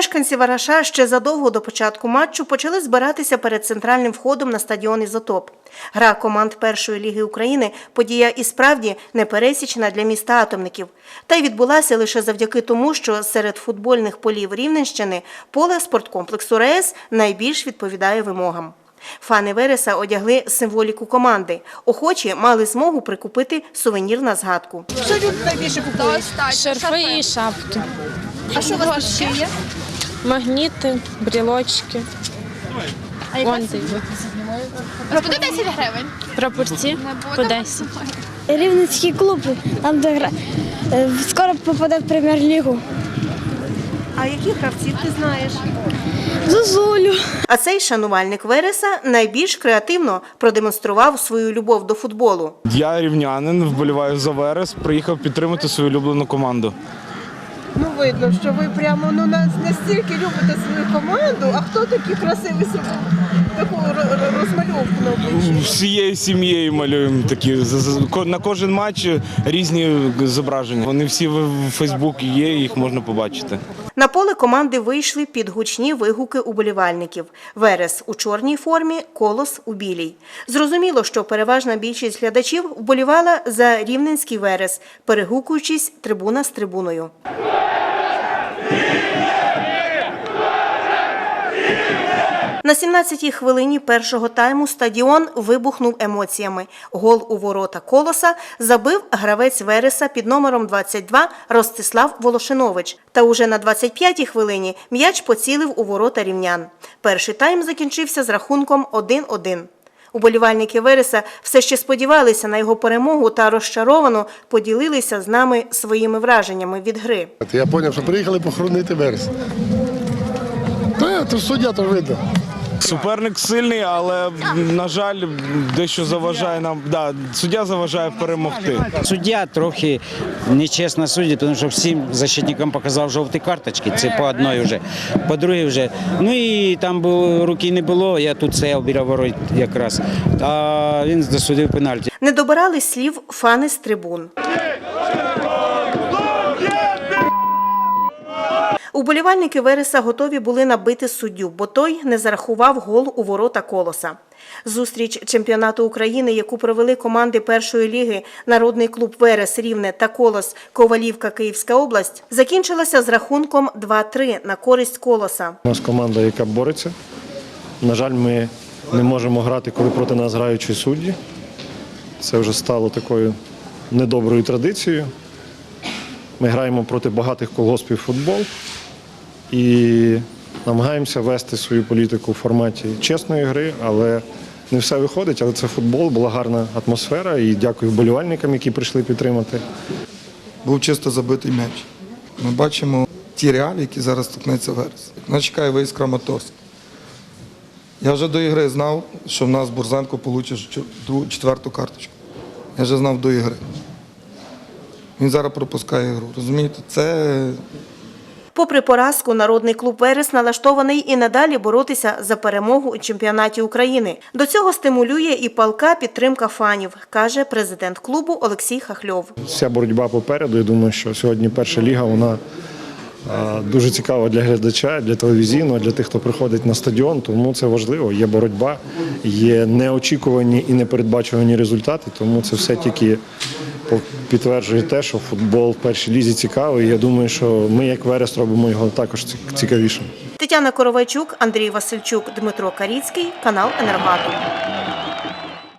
Мешканці Вараша ще задовго до початку матчу почали збиратися перед центральним входом на стадіон «Ізотоп». Гра команд першої ліги України подія і справді непересічна для міста атомників. Та й відбулася лише завдяки тому, що серед футбольних полів Рівненщини поле спорткомплексу РаЕС найбільш відповідає вимогам. Фани Вереса одягли символіку команди. Охочі мали змогу прикупити сувенір на згадку. Що люди найбільше купують? Шарфи і шапки, А що у вас ще є? Магніти, брілочки, А яка Вон ти. 10 гривень. прапорці по 10. Рівненський клуб, там де гра. е, Скоро попаде в прем'єр-лігу. А яких гравців ти знаєш? Зозулю. А цей шанувальник Вереса найбільш креативно продемонстрував свою любов до футболу. Я рівнянин, вболіваю за Верес, приїхав підтримати свою улюблену команду. Видно, що ви прямо ну на- настільки любите свою команду. А хто такий красивий собі таку ро- ро- розмальовку на обличчі? Всією сім'єю малюємо такі на кожен матч різні зображення. Вони всі в Фейсбуці є, їх можна побачити. На поле команди вийшли під гучні вигуки уболівальників. Верес у чорній формі, колос у білій. Зрозуміло, що переважна більшість глядачів вболівала за рівненський верес, перегукуючись трибуна з трибуною. На 17-й хвилині першого тайму стадіон вибухнув емоціями. Гол у ворота колоса забив гравець Вереса під номером 22 Ростислав Волошинович. Та уже на 25-й хвилині м'яч поцілив у ворота рівнян. Перший тайм закінчився з рахунком 1-1. Уболівальники Вереса все ще сподівалися на його перемогу та розчаровано поділилися з нами своїми враженнями від гри. Я зрозумів, що приїхали похоронити верес. То суддя то видно. Суперник сильний, але на жаль, дещо заважає нам. Да, суддя заважає перемогти. Суддя трохи нечесно судить, тому що всім защитникам показав жовті карточки. Це по одній вже. По другій вже. Ну і там було, руки не було, я тут стояв біля ворот якраз. А він засудив пенальті. Не добирали слів фани з трибун. Уболівальники Вереса готові були набити суддю, бо той не зарахував гол у ворота колоса. Зустріч чемпіонату України, яку провели команди першої ліги Народний клуб Верес Рівне та Колос Ковалівка Київська область, закінчилася з рахунком 2-3 на користь колоса. У нас команда, яка бореться. На жаль, ми не можемо грати, коли проти нас граючі судді. Це вже стало такою недоброю традицією. Ми граємо проти багатих колгоспів в футбол і намагаємося вести свою політику в форматі чесної гри, але не все виходить. Але це футбол, була гарна атмосфера. І дякую вболівальникам, які прийшли підтримати. був чисто забитий м'яч. Ми бачимо ті реалії, які зараз стукнеться Верес. Нас чекає виїзд Краматорськ. Я вже до ігри знав, що в нас Бурзенко получить четверту карточку. Я вже знав до ігри. Він зараз пропускає ігру. Розумієте, це Попри поразку, народний клуб Верес налаштований і надалі боротися за перемогу у чемпіонаті України. До цього стимулює і палка підтримка фанів, каже президент клубу Олексій Хахльов. Вся боротьба попереду. Я думаю, що сьогодні перша ліга вона дуже цікава для глядача, для телевізійного, для тих, хто приходить на стадіон. Тому це важливо. Є боротьба, є неочікувані і непередбачувані результати. Тому це все тільки підтверджує те, що футбол в першій лізі цікавий. Я думаю, що ми, як Верес, робимо його також цікавішим. Тетяна Коровайчук, Андрій Васильчук, Дмитро Каріцький, канал Енергату.